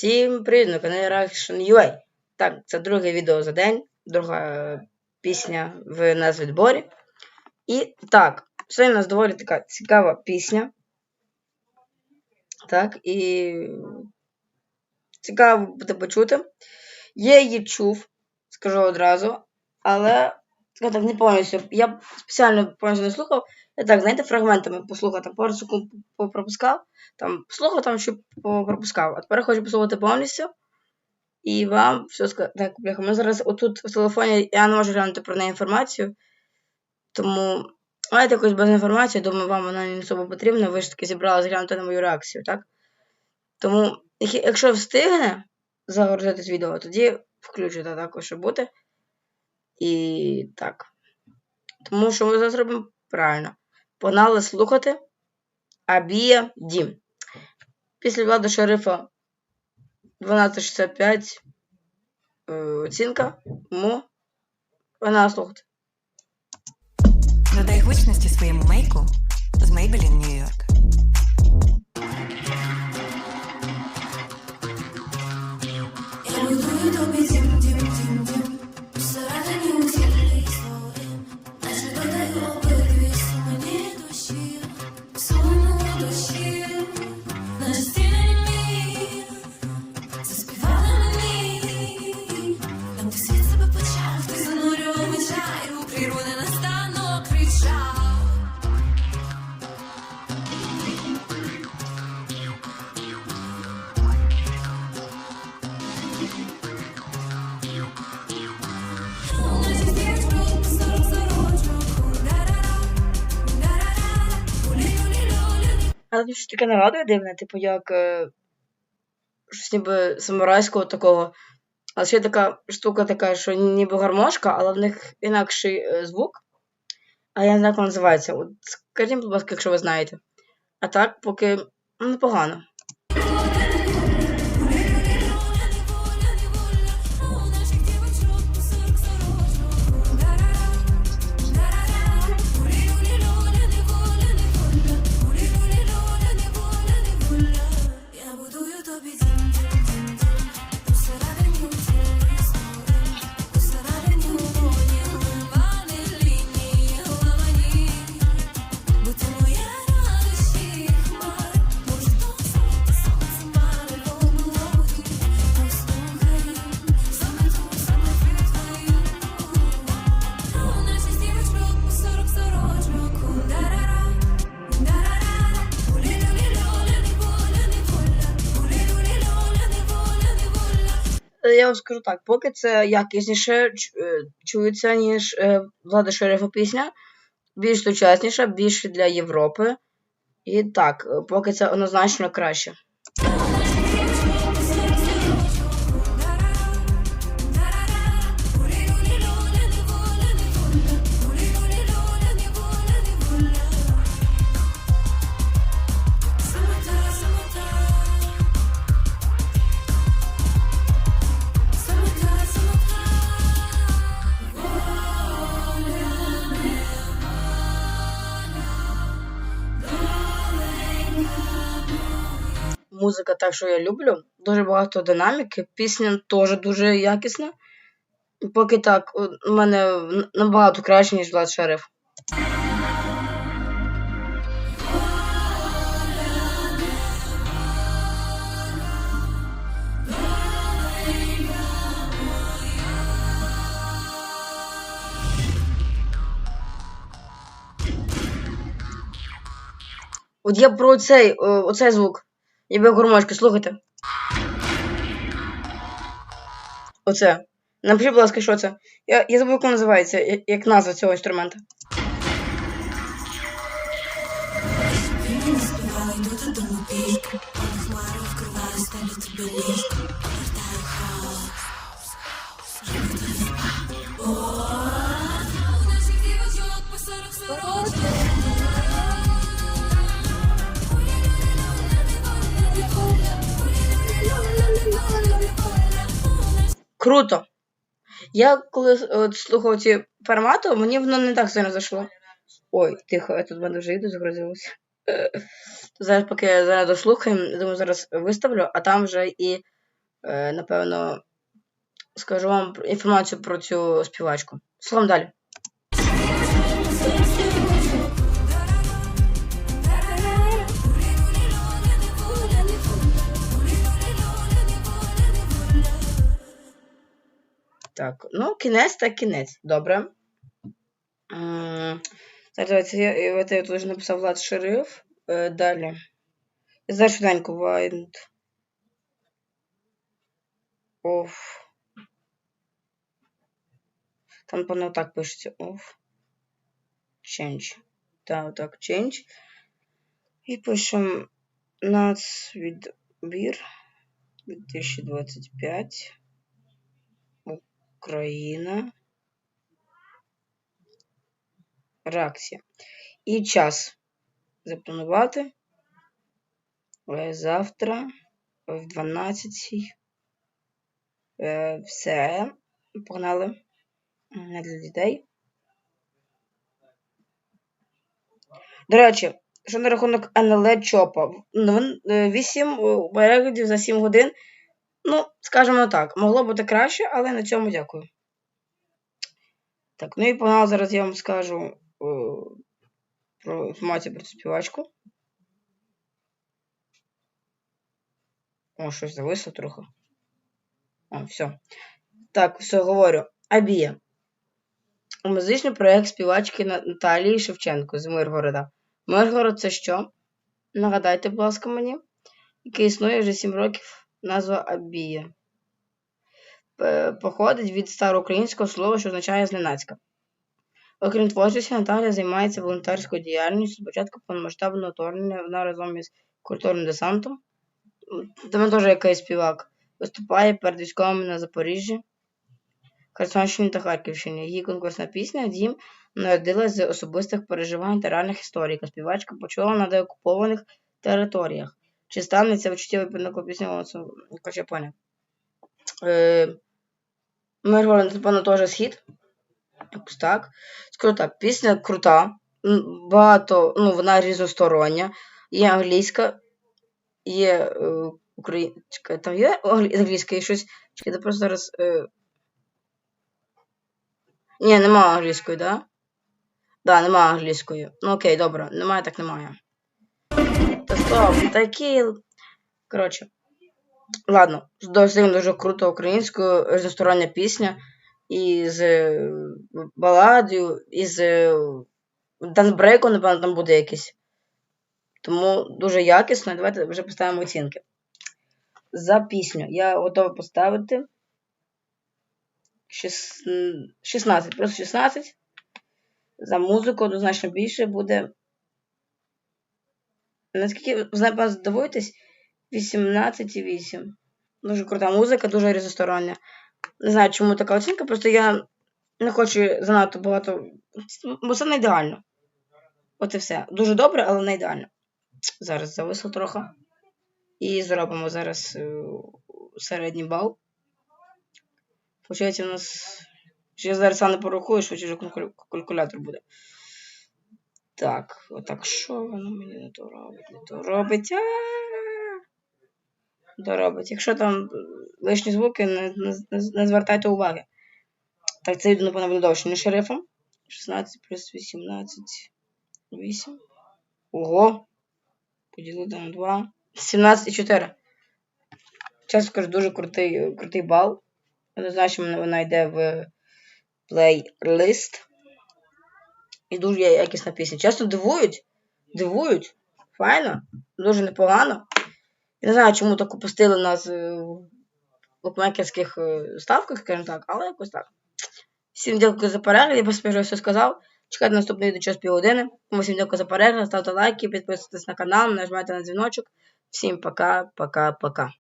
Всім привіт, на каналі Reaction.ua. Так, це друге відео за день, друга е, пісня в назвідборі. І так, сьогодні у нас доволі така цікава пісня. Так, і цікаво буде почути. Я її чув, скажу одразу, але так не повністю. Я спеціально повністю не слухав. Так, знаєте, фрагментами послухав, там пару секунд пропускав, там послухав, там що пропускав. А тепер хочу послухати повністю. І вам все сказати. Так, бляха, ми зараз отут в телефоні я не можу глянути про неї інформацію. Тому давайте якось без інформації, думаю, вам вона не особо потрібна. Ви ж таки зібрали зглянути на мою реакцію, так? Тому, якщо встигне загрузитись відео, тоді включите також, щоб бути. І так. Тому що ми зараз робимо правильно. Погнали слухати Абія Дім. Після влади шерифа 1265 е, оцінка. Му. погнали слухати. Додай гучності своєму мейку з Maybelline New York. Але дуже таке нагадує дивне, типу, як е, щось ніби самурайського такого. Але ще така штука така, що ніби гармошка, але в них інакший е, звук. А я не знаю, як називається. От скажіть, будь ласка, якщо ви знаєте. А так, поки ну, непогано. Я вам скажу так, поки це якісніше е, чується, ніж е, влада шерифа пісня, більш сучасніша, більше для Європи. І так, поки це однозначно краще. Музика так, що я люблю. Дуже багато динаміки. Пісня теж дуже якісна. Поки так, у мене набагато краще, ніж Влад Шериф. От я про цей, оцей звук. Ніби гурмошки, слухайте. Оце. Напишіть, будь ласка, що це. Я, я забув, як називається, як назва цього інструмента. Співали, Круто. Я коли от, слухав ці формати, мені воно не так сильно зайшло. Ой, тихо, я тут в мене вже відео загрузилося. Е, Зараз, поки я зараз дослухаю, думаю, зараз виставлю, а там вже і е, напевно, скажу вам інформацію про цю співачку. Слухам далі. Так, ну, кінець так кінець. Добре. Так, давайте я, от я тут вже написав Влад Шериф. Е, далі. Я знаю швиденько Wind. Of. Там, напевно, так пишеться. Of. Change. Так, так, change. І пишемо нацвідбір 2025. Україна. Реакція. І час запланувати. Е, Завтра в 12. Е, Все. Погнали. Для дітей. До речі, що на рахунок НЛ Чопа. 8 переглядів за 7 годин. Ну, скажімо так, могло бути краще, але на цьому дякую. Так, ну і погнали, зараз я вам скажу е, про інформацію про цю співачку. О, щось зависло трохи. О, все. Так, все говорю. Абія. Музичний проєкт співачки Наталії Шевченко з Миргорода. Миргород це що? Нагадайте, будь ласка, мені, який існує вже 7 років. Назва Абія. Походить від староукраїнського слова, що означає зненацька. Окрім творчості, Наталія займається волонтерською діяльністю. Спочатку повномасштабного вторгнення вона разом із культурним десантом, там теж якийсь співак, виступає перед військовими на Запоріжжі, Херсонщині та Харківщині. Її конкурсна пісня Дім народилась з особистих переживань та реальних історій, співачка почула на деокупованих територіях. Чи станеться відчуттєвий піднакла пісня Короче, я поняв. Е, Миргород, напевно, теж схід. Якось так. Скажу так, пісня крута. Багато, ну, вона різностороння. Є англійська, є е, українська. Там є англі- англійська і щось. Чекайте, просто зараз. Е... Ні, нема англійської, да? Так, да, нема англійської. Ну окей, добре. Немає, так немає. Та стоп, такі. Коротше. Ладно, досить дуже круто українською різностороння пісня. Із е, баладою, із е, данбрейком, напевно, там буде якийсь. Тому дуже якісно. Давайте вже поставимо оцінки. За пісню я готова поставити 16, плюс 16. За музику однозначно більше буде. Наскільки напевно, здивуєтесь? 18,8. Дуже крута музика, дуже різностороння. Не знаю, чому така оцінка, просто я не хочу занадто багато. Бо це не ідеально. От і все. Дуже добре, але не ідеально. Зараз зависло трохи. І зробимо зараз е, середній бал. Получається, у нас. Я зараз сам не порахую, що вже калькулятор буде. Так, отак, що воно мені не то робить? Не то робить. Доробить. Якщо там лишні звуки, не, не, не- звертайте уваги. Так, це напевно буде довше, не шерифом. 16 плюс 18. 8. Ого. Поділити на 2. 17,4. Чесно скажу, дуже крутий, крутий бал. Однозначно вона йде в плейлист. І дуже якісна пісня. Чесно, дивують. Дивують. Файно. Дуже непогано. Я не знаю, чому так опустили нас е, в букмекерських е, ставках, скажімо так, але якось так. Всім дякую за перегляд, я вже все сказав. Чекайте наступний відео через півгодини. Тому всім дякую за перегляд, ставте лайки, підписуйтесь на канал, нажимайте на дзвіночок. Всім пока, пока, пока.